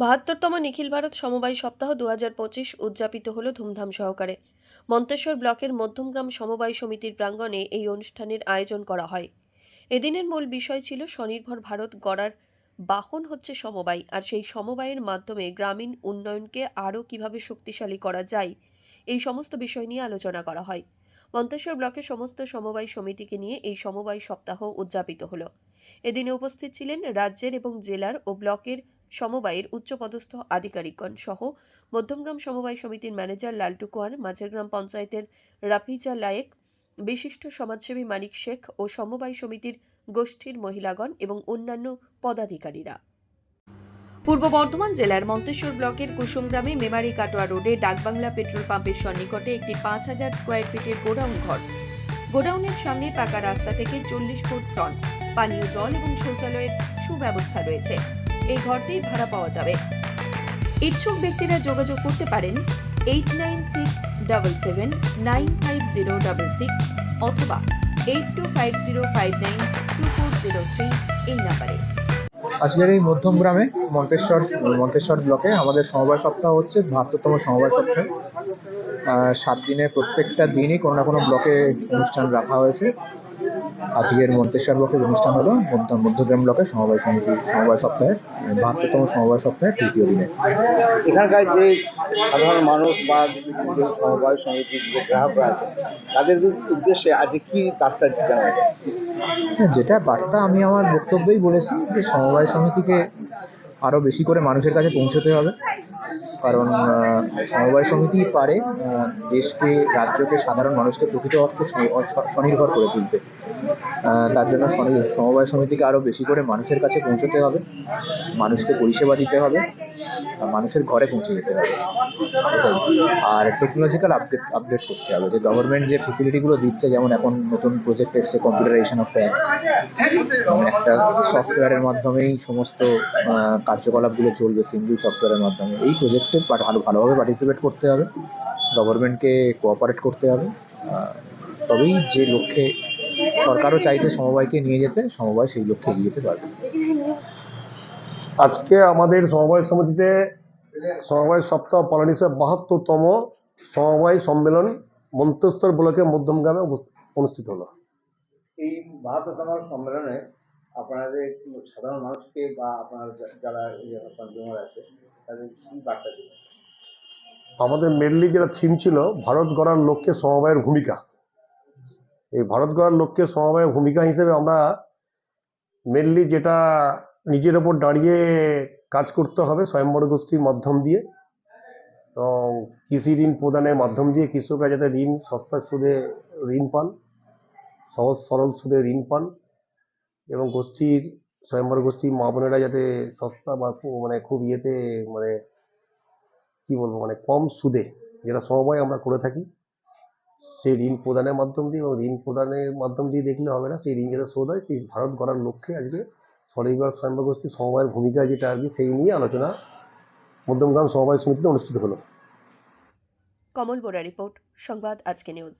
বাহাত্তরতম নিখিল ভারত সমবায় সপ্তাহ দু হাজার পঁচিশ উদযাপিত হল ধুমধাম সহকারে। মন্তেশ্বর ব্লকের মধ্যমগ্রাম সমবায় সমিতির প্রাঙ্গণে এই অনুষ্ঠানের আয়োজন করা হয়। এদিনের মূল বিষয় ছিল স্বনির্ভর ভারত গড়ার বাহন হচ্ছে সমবায়, আর সেই সমবায়ের মাধ্যমে গ্রামীণ উন্নয়নকে আরও কীভাবে শক্তিশালী করা যায়, এই সমস্ত বিষয় নিয়ে আলোচনা করা হয়। মন্তেশ্বর ব্লকের সমস্ত সমবায় সমিতিকে নিয়ে এই সমবায় সপ্তাহ উদযাপিত হলো। এদিনে উপস্থিত ছিলেন রাজ্যের এবং জেলার ও ব্লকের সমবায়ের উচ্চপদস্থ আধিকারিকগণ সহ মধ্যমগ্রাম সমবায় সমিতির ম্যানেজার লালটু কোয়ার মাঝেরগ্রাম পঞ্চায়েতের রাফিজা লায়েক, বিশিষ্ট সমাজসেবী মানিক শেখ ও সমবায় সমিতির গোষ্ঠীর মহিলাগণ এবং অন্যান্য পদাধিকারীরা। পূর্ব বর্ধমান জেলার মন্তেশ্বর ব্লকের কুসুমগ্রামে মেমারি কাটোয়া রোডে ডাকবাংলা পেট্রোল পাম্পের সন্নিকটে একটি পাঁচ হাজার স্কোয়ার ফিটের গোডাউন ঘর। গোডাউনের সামনে পাকা রাস্তা থেকে চল্লিশ ফুট ফ্রন্ট পানীয় জল এবং শৌচালয়ের সুব্যবস্থা রয়েছে। এই ঘরটি ভাড়া পাওয়া যাবে। ইচ্ছুক ব্যক্তিরা যোগাযোগ করতে পারেন eight nine six double seven nine five zero double six অথবা eight two five zero five nine two four zero three এই নাম্বারে। আজকের এই মধ্যম গ্রামে মন্তেশ্বর মন্তেশ্বর ব্লকে আমাদের সমবায় সপ্তাহ হচ্ছে, বাহাত্তরতম সমবায় সপ্তাহ। সাত দিনে প্রত্যেকটা দিনই কোনো না কোনো ব্লকে অনুষ্ঠান রাখা হয়েছে। আজকের মন্তেশ্বর ব্লকের অনুষ্ঠান হলো মধ্য মধ্যগ্রাম ব্লকের সমবায় সমিতি সমবায় সপ্তাহের বাহাত্তরতম সমবায় সপ্তাহের তৃতীয় দিনে। এখানকার যে সাধারণ মানুষ বা সমবায় সমিতির যে গ্রাহকরা আছে তাদের উদ্দেশ্যে আজকে কি বার্তা জানা হ্যাঁ, যেটা বার্তা আমি আমার বক্তব্যেই বলেছি যে সমবায় সমিতিকে আরও বেশি করে মানুষের কাছে পৌঁছতে হবে। কারণ সমবায় সমিতি পারে দেশকে, রাজ্যকে, সাধারণ মানুষকে প্রকৃত অর্থ স্ব- স্ব- স্বনির্ভর করে তুলতে। তার জন্য সমবায় সমিতিকে আরও বেশি করে মানুষের কাছে পৌঁছতে হবে। মানুষকে পরিষেবা দিতে হবে। মানুষের ঘরে পৌঁছে যেতে হবে। আর টেকনোলজিক্যাল আপডেট আপডেট করতে হবে। যে গভর্নমেন্ট যে ফেসিলিটিগুলো দিচ্ছে, যেমন এখন নতুন প্রজেক্ট এসছে কম্পিউটারাইজেশন অফ ট্যাক্স একটা সফটওয়্যারের মাধ্যমেই সমস্ত কার্যকলাপগুলো চলবে সিঙ্গেল সফটওয়্যারের মাধ্যমে। এই প্রজেক্টে ভালো, ভালোভাবে পার্টিসিপেট করতে হবে। গভর্নমেন্টকে কোঅপারেট করতে হবে। তবেই যে লক্ষ্যে সরকারও চাইছে সমবায়কে নিয়ে যেতে, সমবায় সেই লক্ষ্যে এগিয়ে যেতে পারবে। আজকে আমাদের সমবায় সমিতিতে সমবায় সপ্তাহ পালন হিসেবে বাহাত্তরতম সমবায় সম্মেলন মন্তেশ্বর ব্লকের মধ্যমগ্রামে অনুষ্ঠিত হলো। এই বাহাত্তরতম সম্মেলনে আপনাদের সাধারণ মানুষকে বা আপনার যারা কনজিউমার আছে তাদের কি বার্তা দেবেন? আমাদের মেনলি যেটা থিম ছিল ভারত গড়ার লক্ষ্যে সমবায়ের ভূমিকা। এই ভারত গড়ার লক্ষ্যে সমবায়ের ভূমিকা হিসেবে আমরা মেনলি যেটা নিজের ওপর দাঁড়িয়ে কাজ করতে হবে স্বয়ম্বর গোষ্ঠীর মাধ্যম দিয়ে। তো কৃষি ঋণ প্রদানের মাধ্যম দিয়ে কৃষকরা যাতে ঋণ সস্তা সুদে ঋণ পান, সহজ সরল সুদে ঋণ পান এবং গোষ্ঠীর, স্বয়ম্বর গোষ্ঠীর মা বোনেরা যাতে সস্তা বা মানে খুব ইয়েতে মানে কি বলব মানে কম সুদে যেটা সমবায় আমরা করে থাকি, সেই ঋণ প্রদানের মাধ্যম দিয়ে এবং ঋণ প্রদানের মাধ্যম দিয়ে দেখলে হবে না, সেই ঋণ যেটা শোধ হয়, সেই ভারত গড়ার লক্ষ্যে আজকে স্বনির্ভর স্বয়ম্ভর গোষ্ঠী সমবায়ের ভূমিকা যেটা আর কি, সেই নিয়ে আলোচনা মধ্যমগ্রাম সমবায় সমিতিতে অনুষ্ঠিত হলো। কমল বোরা রিপোর্ট, সংবাদ আজকে নিউজ।